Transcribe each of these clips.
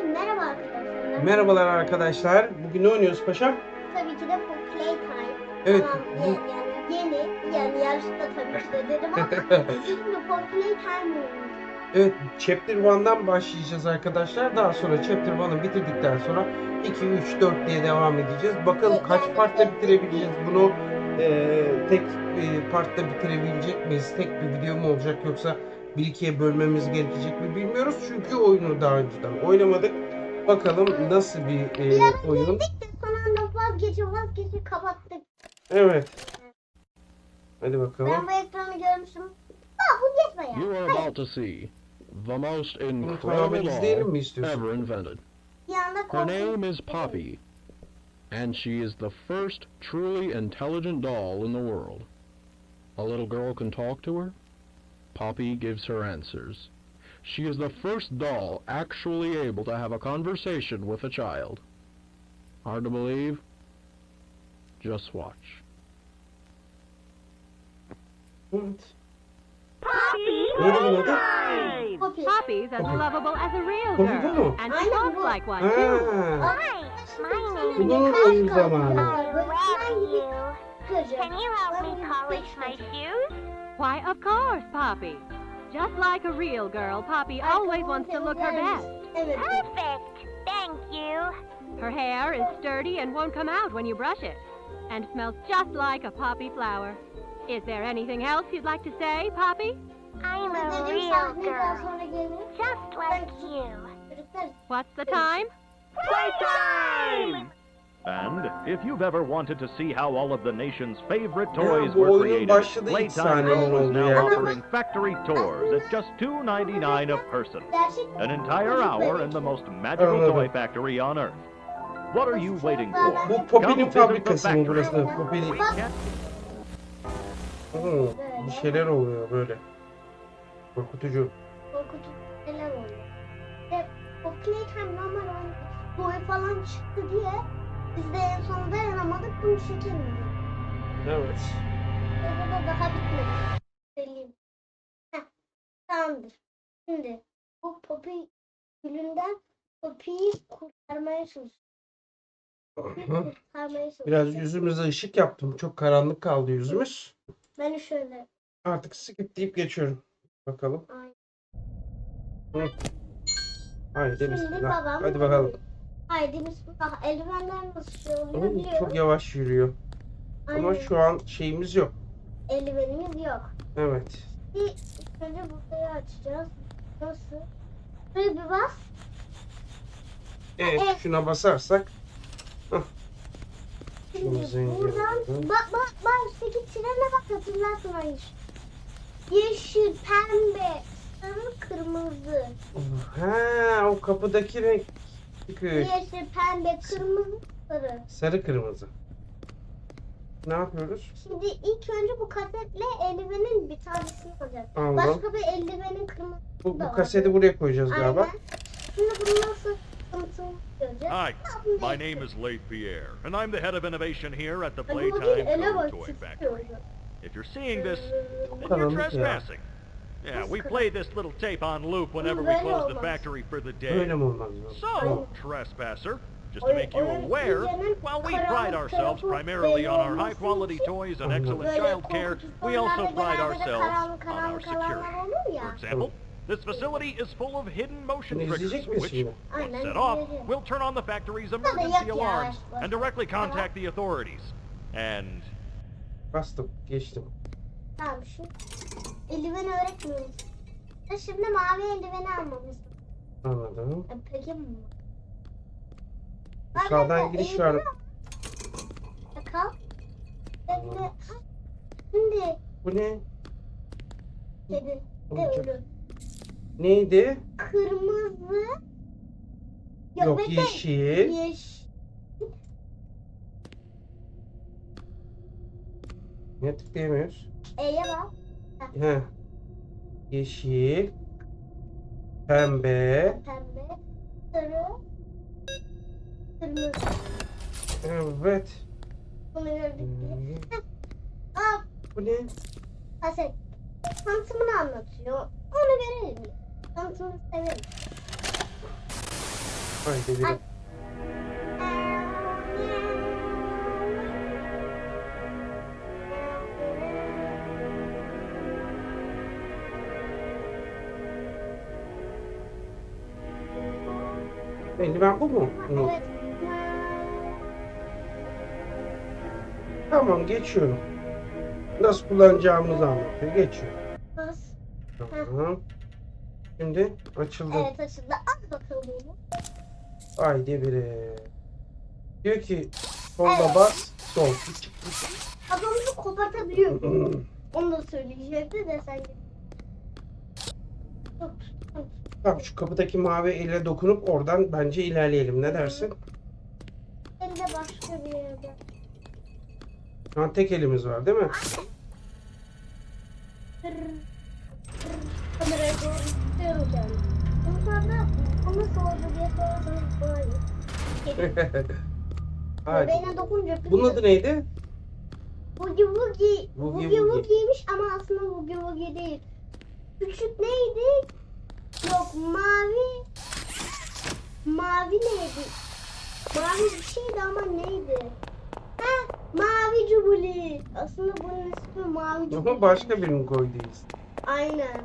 merhaba arkadaşlar. Merhabalar arkadaşlar. Bugün ne oynuyoruz paşam? Tabii ki de bu Playtime. Evet, Tamam, bu- yani yeni, yani yarışta tabii ki de dedim ama şimdi bu Playtime oynuyoruz. Evet, Chapter 1'dan başlayacağız arkadaşlar. Daha sonra Chapter 1'ı bitirdikten sonra 2, 3, 4 diye devam edeceğiz. Bakalım kaç partta bitirebileceğiz bunu. Ee, tek e, partta bitirebilecek miyiz? Tek bir video mu olacak yoksa bir ikiye bölmemiz gerekecek mi bilmiyoruz. Çünkü oyunu daha önceden oynamadık. Bakalım nasıl bir e, oyun. De son anda vazgeçip vazgeçip kapattık. Evet. Hadi bakalım. Ben bu ekranı görmüşüm. Aa bu geçme ya. You are Hayır. about to see the most Bunu tamamen incredible izleyelim mi istiyorsun? ever invented. Bir anda Her name is Poppy, and she is the first truly intelligent doll in the world. A little girl can talk to her. Poppy gives her answers. She is the first doll actually able to have a conversation with a child. Hard to believe? Just watch. Evet. Poppy Neydi bunun! Poppy. Poppy's as Poppy. lovable as a real Poppy girl, and Aynen she talks like one too. Ha. Hi, my name is oyun zamanı. Can you help me polish my shoes? Why, of course, Poppy. Just like a real girl, Poppy always wants to look her best. Perfect. Thank you. Her hair is sturdy and won't come out when you brush it, and smells just like a poppy flower. Is there anything else you'd like to say, Poppy? I'm a Dediğim real girl, just like you. What's the time? Playtime! And if you've ever wanted to see how all of the nation's favorite toys bu were created, başladı ilk Playtime sahnenin is now yerde. offering factory tours at just $2.99 a person. An entire hour in the most magical Anladım. toy factory on earth. What are you waiting for? Bu Poppy'nin Come visit the factory. burası? Poppy'nin... We can't Hı, bir şeyler oluyor böyle. Korkutucu. korkutucu şeyler oluyor. Ve o Playtime normal oyun boyu falan çıktı diye biz de en son dayanamadık bunu çekelim. Evet. Burada da daha bitmedi. Söyleyeyim. Heh, tamamdır. Şimdi bu Poppy gülünden Poppy'yi kurtarmaya çalışıyoruz. Hı. Kurtarmaya çalışıyoruz. Biraz yüzümüze ışık yaptım. Çok karanlık kaldı yüzümüz. Ben şöyle. Artık skip deyip geçiyorum. Bakalım. Ay. Hı. Haydi Şimdi bismillah. babam. Hadi bakalım. Haydi bismillah. Eldivenler nasıl şey oluyor Ama biliyorum. çok yavaş yürüyor. Ama Aynen. şu an şeyimiz yok. Eldivenimiz yok. Evet. Bir önce burayı açacağız. Nasıl? Şuraya bir bas. Evet, Evet. şuna basarsak. Şimdi Şunu zincir buradan bak bak bak üstteki trene bak hatırlarsın Ayş. Yeşil, pembe, sarı, kırmızı. Ha, o kapıdaki renk. Çıkıyor. Yeşil, pembe, kırmızı, sarı. Sarı kırmızı. Ne yapıyoruz? Şimdi ilk önce bu kasetle eldivenin bir tanesini alacağız. Anladım. Başka bir eldivenin kırmızı Bu, da bu kaseti buraya koyacağız galiba. Aynen. Şimdi bunu nasıl. Hi, my name is Late Pierre, and I'm the head of innovation here at the Playtime. Toy Factory. If you're seeing this, then you're trespassing. Yeah, we play this little tape on loop whenever we close the factory for the day. mi olmaz lazım? So, trespasser, just to make you aware, while we pride ourselves primarily on our high quality toys and excellent child care, we also pride ourselves on our security. For example, this facility is full of hidden motion triggers, which, şimdi? once set off, will turn on the factory's emergency alarms and directly contact the authorities. And Bastım, geçtim. Tamam şu eldiveni öğretmiyoruz. Ya Şimdi mavi eldiveni almamız. Anladım. E, Peki mi? Sağdan giriş var. Bakalım. Bekle. Ha, Şimdi Bu ne? De ölü. Neydi? Kırmızı. Yok, bekle. yeşil. Yeşil. Ne tıklayamıyoruz? E'ye bak. He. Yeşil. Pembe. Pembe. Sarı. Kırmızı. Evet. Bunu gördük diye. Hmm, Aa, Bu ne? kaset. Tanıtımını anlatıyor. Onu görelim. Tanıtımını severim. Haydi biri. Ay. Eldiven bu mu? Umut. Evet. Tamam geçiyorum. Nasıl kullanacağımızı anlatıyor. Geçiyorum. Tamam. Şimdi açıldı. Evet açıldı. Al bakalım bunu. Haydi biri. Diyor ki solda Evet. bas, sol. Kafamızı kopartabiliyorum. Onu da söyleyecekti de sen git. Tut, tut. Tamam şu kapıdaki mavi elle dokunup oradan bence ilerleyelim. Ne dersin? Sen de başka bir yerde. Şu an tek elimiz var değil mi? Kameraya doğru diye. Hadi. Bebeğine dokunca Bunun adı neydi? Boogie. Boogie Boogie Woogie. Woogie'ymiş ama aslında Boogie Woogie değil. Küçük neydi? Yok mavi. Mavi neydi? Mavi bir şeydi ama neydi? Ha, Mavi Cubuli. Aslında bunun ismi Mavi Cubuli. Ama başka birini koyduyuz. Aynen.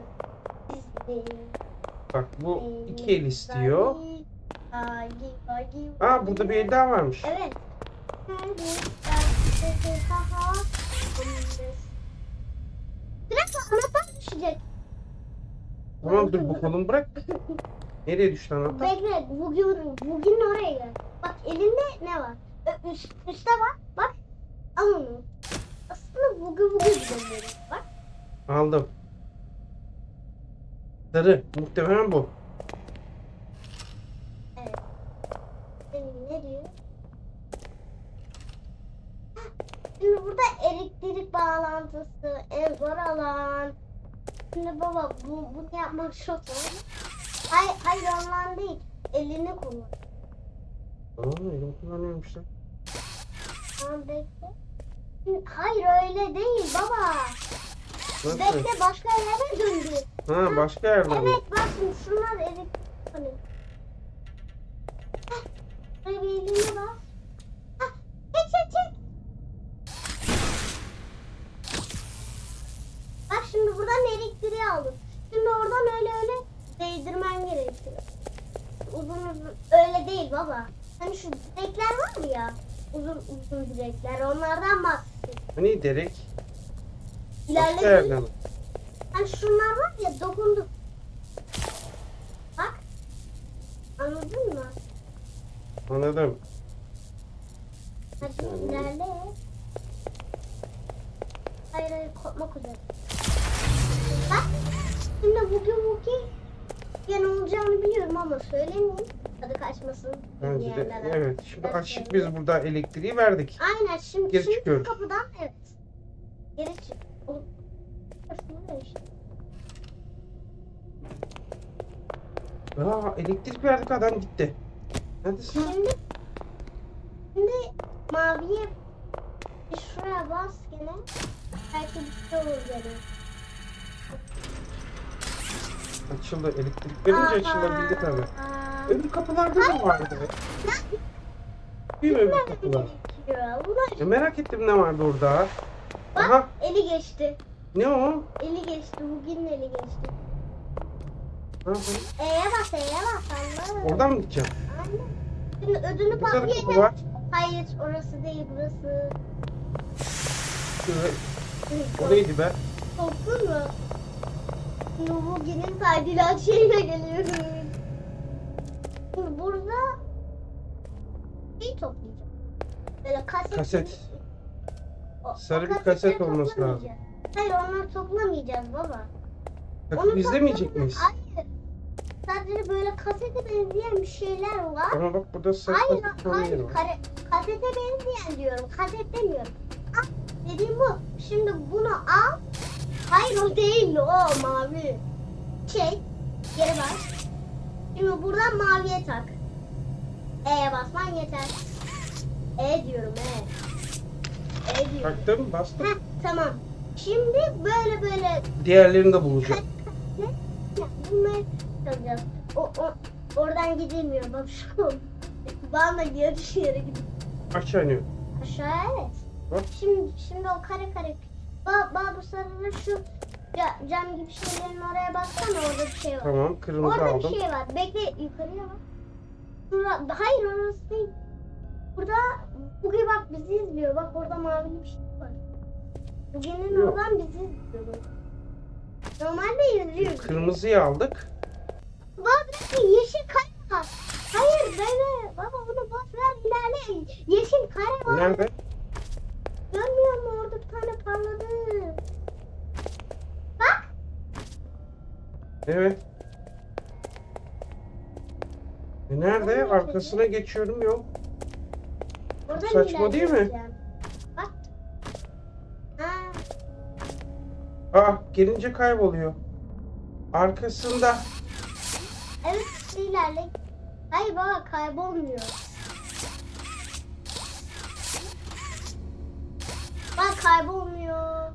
Bak bu iki el istiyor. Aa burada bir el daha varmış. Evet. Biraz anahtar düşecek. Tamam dur bu kolunu bırak. Nereye düştü anahtar? Bekle, bugün, bugün oraya gel. Bak elinde ne var? Ö- Üst, üstte var. Bak. Al onu. Aslında bugün bugün diyorum. Bak. Aldım. Sarı. Muhtemelen bu. Evet. Benim ne diyor? Hah, Şimdi burada elektrik bağlantısı, en zor alan. Şimdi baba bu, bunu yapmak çok zor. Hayır, hayır ondan değil. Elini kullan. Aa elim kullanıyormuş lan. Tamam bekle. Hayır öyle değil baba. Nasıl? Bekle başka yere döndü. Ha başka yerden. mi? Evet bak şimdi şunlar elektrik. Hani. Heh, Böyle bir eline bas. Hah, çek çek çek. Bak şimdi buradan elektriği aldım. Şimdi oradan öyle öyle değdirmen gerekiyor. Uzun uzun öyle değil baba. Hani şu direkler var ya. Uzun uzun direkler onlardan bahsediyorum. Hani derek? Başka İlerle. yerden. Hani şunlar var ya dokundu. Bak. Anladın mı? Anladım. Hadi ilerle. Hayır hayır kopmak üzere. Bak. Şimdi bugün bugün gene olacağını biliyorum ama söylemeyeyim. Tadı kaçmasın. Bence de. Evet. Şimdi Ben açtık biz burada elektriği verdik. Aynen şimdi, Geri şimdi çıkıyoruz. kapıdan evet. Geri çık. İşte? Aa elektrik verdik adam gitti. Neredesin? Şimdi şimdi maviye şuraya bas gene. Belki bir şey olur gene. Açıldı. Elektrik verince açılabildi tabi. Aa, Öbür kapılarda da vardı. Değil mi öbür kapılar? Ya merak ettim ne vardı orada. Aha eli geçti. ne o? Eli geçti. Bugün eli geçti. Yapalım? E'ye bas, E'ye bas. Allah'ım. Oradan mı gideceğim? Aynen. Şimdi kapı patlayacak. var. Hayır orası değil burası. Şöyle, o neydi be? Korktun mu? Bugünün tadilat şeyine geliyoruz. Burada şey toplayacağım. Böyle kaset. Kaset. O- o Sarı bir kasetleri kaset olması toplamayacağız. Hayır onları toplamayacağız baba. Takıp izlemeyecek toplamaya- miyiz? Hayır. Sadece böyle kasete benzeyen bir şeyler var. Ama bak burada sarı Hayır, hayır. var. Kare, kasete benzeyen diyorum. Kaset demiyorum. Al, dediğim bu. Şimdi bunu al. Hayır o değil o mavi. Şey, geri bas. Şimdi buradan maviye tak. E'ye basman yeter. E diyorum E. E diyorum. Taktım bastım. Heh, tamam. Şimdi böyle böyle Diğerlerini de bulacağım. ne? Ya, Bunları çalacağız. O, o, Oradan gidilmiyor bak şu. Bana yarış yere gidiyor. Aşağı iniyor. Aşağı evet. Bak. Şimdi şimdi o kare kare. Ba, ba bu sarılı şu ca- cam gibi şeylerin oraya baksana orada bir şey var. Tamam kırmızı Orada aldım. bir şey var. Bekle yukarıya bak. Şura, hayır orası değil. Burada Bugi bak bizi izliyor. Bak orada mavi bir şey var. Bugi'nin Yok. oradan bizi izliyor. Normalde izliyor. Kırmızıyı aldık. Baba bir dakika, yeşil kare var. Hayır bebe. Baba onu boş ver ilerle. Yeşil kare var. Nerede? Görmüyor musun orada bir tane parladı. Bak. Evet. E nerede? Arkasına geçiyorum yok. Oradan Saçma değil mi? Bak. Aa gelince kayboluyor. Arkasında. Evet ilerle. Hayır baba kaybolmuyor. Bak kaybolmuyor.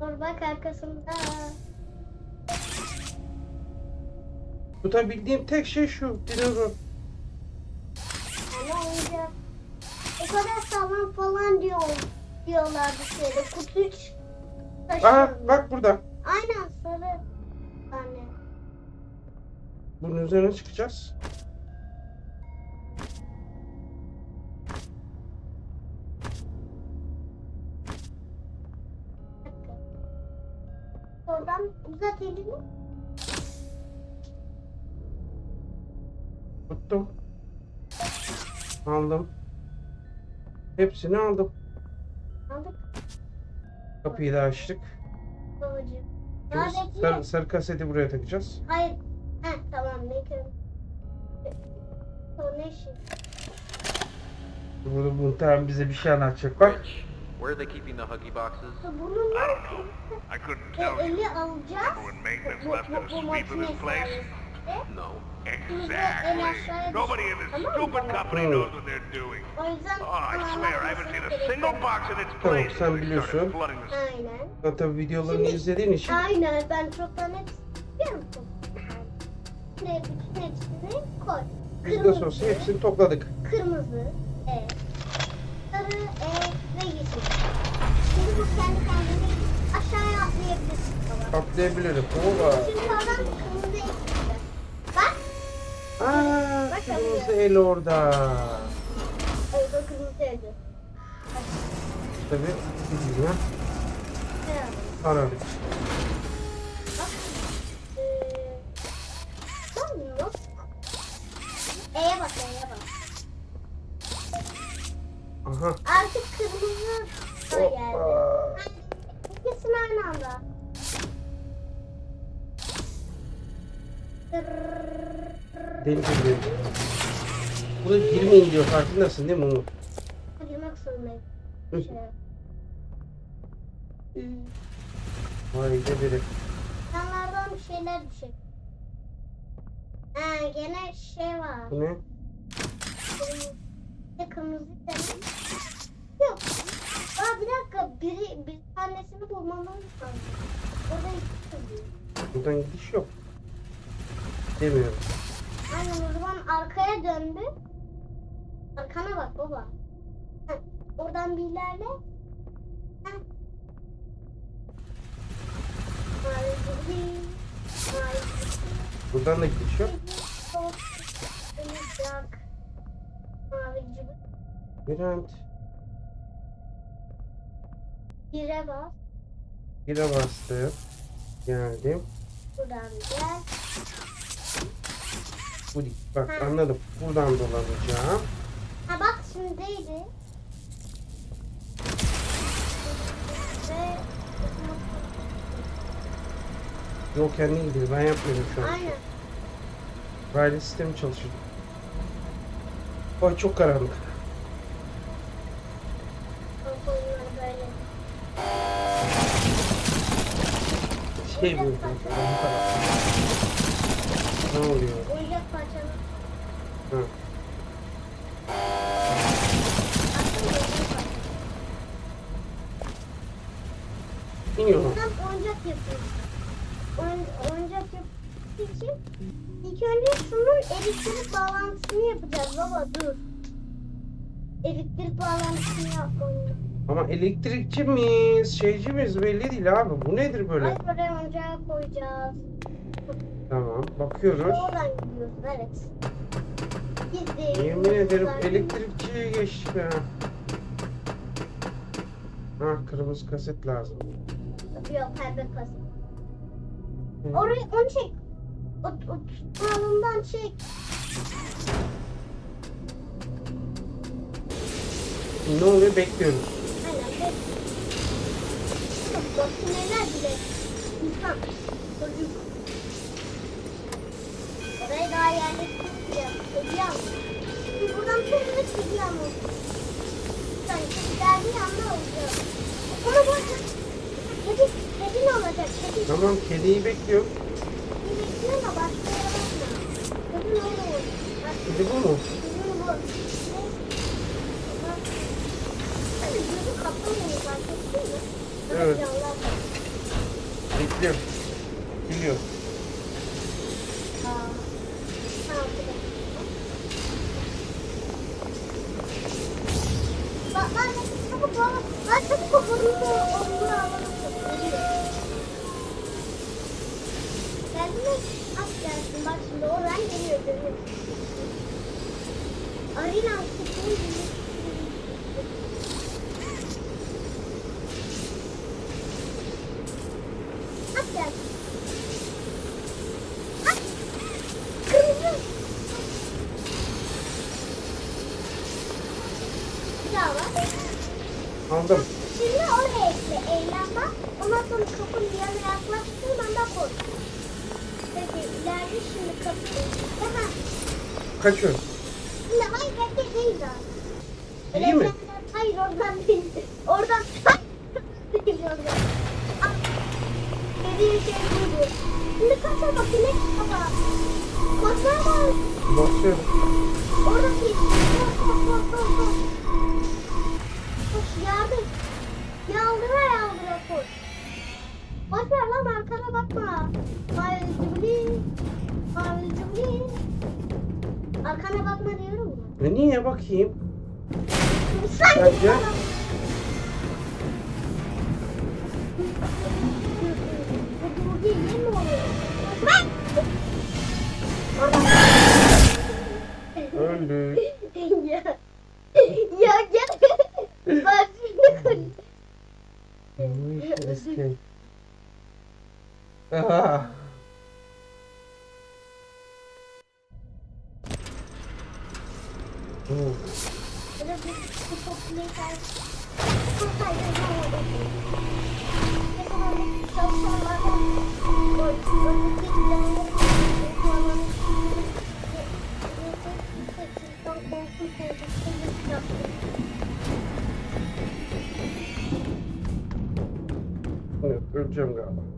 Dur bak arkasında. Tutabildiğim tek şey şu. Dinozor. Ama oyuncak. O kadar sağlam falan diyor, diyorlardı şeyde. Kutu taşıyor. bak burada. Aynen sarı. Anne. Bunun üzerine çıkacağız. Aldım. Hepsini aldım. Aldık Kapıyı da açtık. babacığım. Neredeki? sarı, sarı kaseti buraya takacağız. Hayır. Heh tamam ne. O ne şey? Burada muhtemelen bize bir şey anlatacak bak. Where are they keeping the Huggy boxes? I don't know. I couldn't e, tell you. eli alacağız. When maintenance Bu- left it a sweep of this place? No. Exactly. Nobody in this stupid company knows what they're doing. Oh, I swear, I haven't seen a single box in its Tamam, place sen biliyorsun. Aynen. Tabii videolarını Şimdi- izlediğin için Aynen ben çoktan hepsini biliyor musun? Ne bütün hepsini koy. biz de olsa hepsini topladık. Kırmızı, E, sarı, E ve yeşil. Şimdi bu kendi kendine aşağıya atlayabilirsin. Atlayabilirim. Oba. Şimdi kırmızı. Bak, Aa, Bak kırmızı el orada. evet o kırmızı yine Evet. aradık. Bak. Ee? E'ye bak, E'ye bak. Aha. Artık kırmızı da geldi. İkisini aynı anda. Deli gibi. Burada girmeyin diyor farkındasın değil mi Umut? Girmek zorundayım. Hı. Şey. Vay de biri. Yanlardan bir şeyler düşecek. Ha gene şey var. Bu ne? Kırmızı, kırmızı demek? Yok. Aa bir dakika biri bir tanesini bulmamız lazım. Orada iki kızıyor. Buradan gidiş yok. Demiyorum. Aynen o zaman arkaya döndü. Arkana bak baba. Heh, oradan bir ilerle. Heh. Buradan da gidiş yok. Birent. Bire bas. Bire bastı. Geldim. Buradan gel. Bu değil. Bak Ha. anladım. Buradan dolanacağım. Ha bak şimdiydi. Yok kendi gidiyor. Ben yapmıyorum şu an. aynen. Raylı sistemi çalışıyor. Ay çok karanlık. Şey bu. Ne oluyor? Parçalı. Parçalı. İniyor. Tam oyuncak yapıyoruz. Oyun, oyuncak yaptığı için ilk önce şunun elektrik bağlantısını yapacağız baba dur. Elektrik bağlantısını yapmalıyım. Ama elektrikçi miyiz, şeyci miyiz belli değil abi. Bu nedir böyle? Hayır oraya oyuncağı koyacağız. Tamam, bakıyoruz. Oradan gidiyoruz evet. De Yemin ederim elektrikçiye geçtik ya. Ha kırmızı kaset lazım. Yok pembe kasa. Hı. Orayı onu çek. O, o tutalından çek. Ne oluyor bekliyoruz. Aynen bek. Makineler bile. İnsan. Çocuk. Oraya daha yerleştireceğim. Şimdi buradan. Kedi, kedi ne olacak? Kedi. Tamam kediyi bekliyorum. Bir bekliyor da başka yere bakma. Kedi ne olur? Kedi bu mu? kedi bu. Hani gözü kaplamıyor fark ettin mi? Evet. Bekliyorum. Geliyor. Aa. Tamam, bir dakika. Bak lan çabuk baba. Lan çabuk o burnunu omzuna alalım. Geliyor. Geldi mi? At gelsin. Bak şimdi oradan geliyor. Görüyor. Arena sesini dinle. At gelsin. At. Kırmızı. Bir daha var. Aldım. Şimdi oraya ekle eylem var. Ondan sonra kapının yanına yaklaştığın anda koy. Peki ileride şimdi kapıyı. Hemen. Kaçıyoruz. Şimdi hayır bekle değil daha. İyi mi? Hayır oradan değil. Oradan. Ah. Dediğim şey buydu. Şimdi kaça bak inek baba. Bakar var. Basıyorum. Oradaki. Koş koş koş. Koş yardım. Yaldıra yaldıra koş. Boş ver lan arkana bakma. Mavi cübli. Mavi cübli. Arkana bakma diyorum ya. E niye bakayım? Sen Bence- Bu değil mi oluyor? Ben. Öldük. ya. Ya gel. Bak şimdi. Neyse, eski. Aha. Oo. Böyle Evet, öleceğim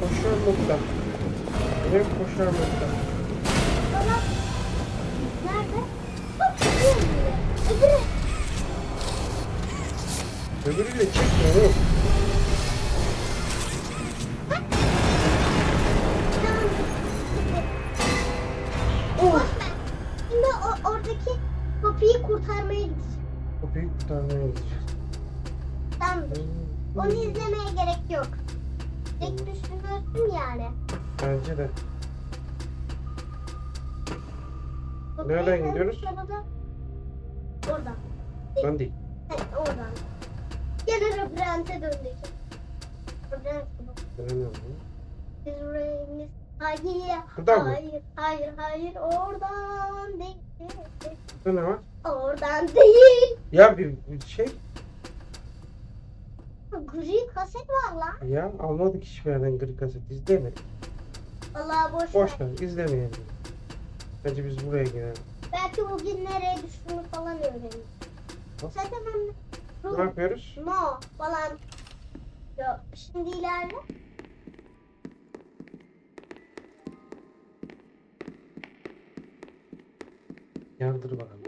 Koşar nokta. Benim koşar nokta. Baba. Nerede? Bak gidiyor buraya. Öbürü. Öbürüyle çekme oğlum. Tamam. Boş ver. Şimdi o, oradaki kapıyı kurtar. büyük bir tarlaya gideceğiz. Tamamdır. Onu izlemeye gerek yok. Tek düşünüyorsun yani. Bence de. Nereden gidiyoruz? sırada- Oradan. Ben değil. Oradan. Gene labirente döndük. Yapayım? Biz reyimiz. Hayır, Buradan mı? hayır, hayır, hayır, oradan değil. Burada ne var? Oradan değil. Ya bir bir şey Gri kaset var lan. ya almadık hiçbir yerden gri kaset izlemedik. Vallahi boş, Boş ver. ver izlemeyelim. Bence biz buraya girelim. Belki bugün nereye düştüğünü falan öğreniriz. Zaten ben Ne yapıyoruz? no falan. Yok, şimdi ilerle. Yandır bakalım.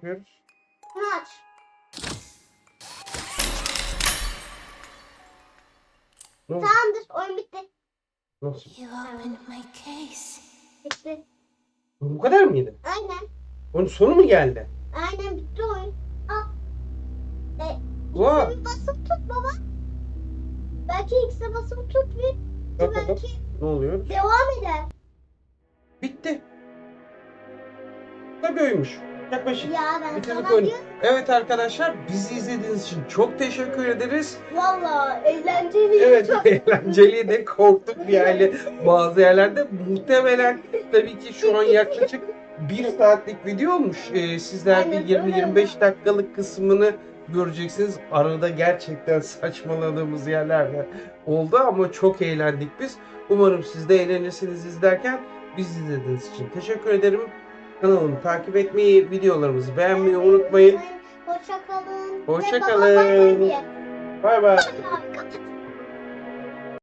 Yapıyoruz? Bunu aç. Oldu? Tamamdır, oyun bitti. Nasıl? Bitti. Bu kadar mıydı? Aynen. Onun sonu mu geldi? Aynen bitti oyun. Al. E, Vay. X'e bir basıp tut baba. Belki X'e basıp tut bir. Bak. Belki Ne oluyor? devam eder. Bitti. Tabii oymuş. Yaklaşık. Ya ben Bitirdik sana oyunu. diyorum. Evet arkadaşlar bizi izlediğiniz için çok teşekkür ederiz. Valla eğlenceli. Evet Çok- eğlenceliydi. Korktuk bir yani bazı yerlerde. Muhtemelen tabii ki şu an yaklaşık bir saatlik video olmuş. Ee, sizler bir Aynen öyle. 20-25 dakikalık kısmını göreceksiniz. Arada gerçekten saçmaladığımız yerlerde oldu ama çok eğlendik biz. Umarım siz de eğlenirsiniz izlerken. Biz izlediğiniz için teşekkür ederim. Kanalımı takip etmeyi, videolarımızı beğenmeyi unutmayın. Hoşça kalın. Hoşça Ve baba kalın. bay bay diye. Bay bay. Bay bay.